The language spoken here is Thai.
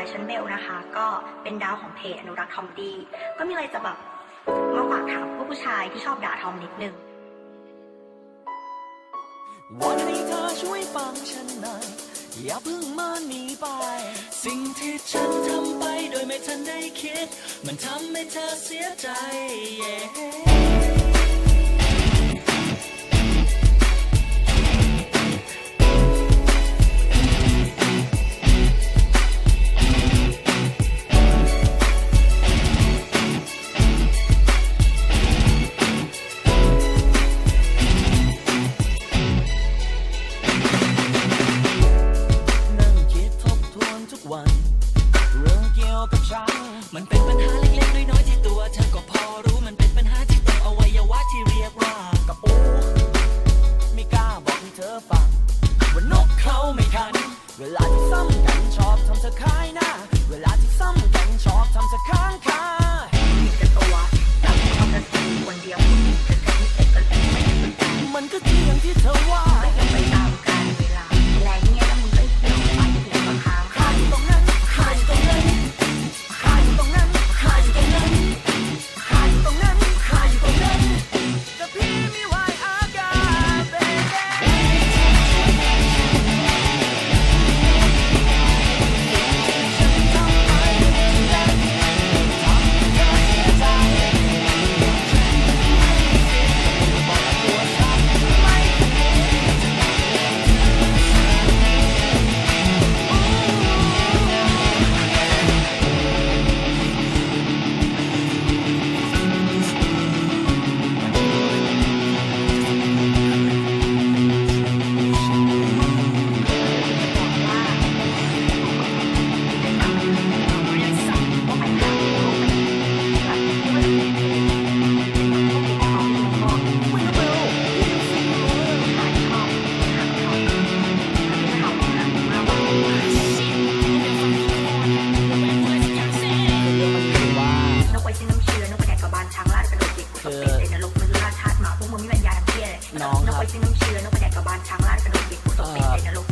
ายฉันเบลนะคะ ก็เป็นดาวของเพจอนุรักษ์ทอมดี้ก็มีอะไรจะแบบมาฝากถามพวกผู้ชายที่ชอบด่าทอมนิดนึงวันนี้เธอช่วยฟังฉันหน่อยอย่าเพิ่งมาหนีไป สิ่งที่ฉันทำไปโดยไม่ทันได้คิด มันทำให้เธอเสียใจ yeah เรื่องเกี่ยวกับฉัน มันเป็นปัญหาเล็กๆน้อยๆที่ตัวเธอก็พอรู้มันเป็นปัญหาที่ต้องอวัยวะที่เรียกว่ากระปูไม่กล้าบอกให้เธอฟังว่านกเขาไม่คัน เวลาที่ซ้ำกันชอบทำเธอคายหน้า เวลาที่ซ้ำกันชอบทำเธอค้างคากันตัวแต่ชทำกันคนเดียวมันก็คืออย่างที่เธอว่า น้องครับ นกไปที่น้ำเชื้อนกไปแดกกับบานช้างลาดกระโดดเด็กผู้ตกเป็นในนรก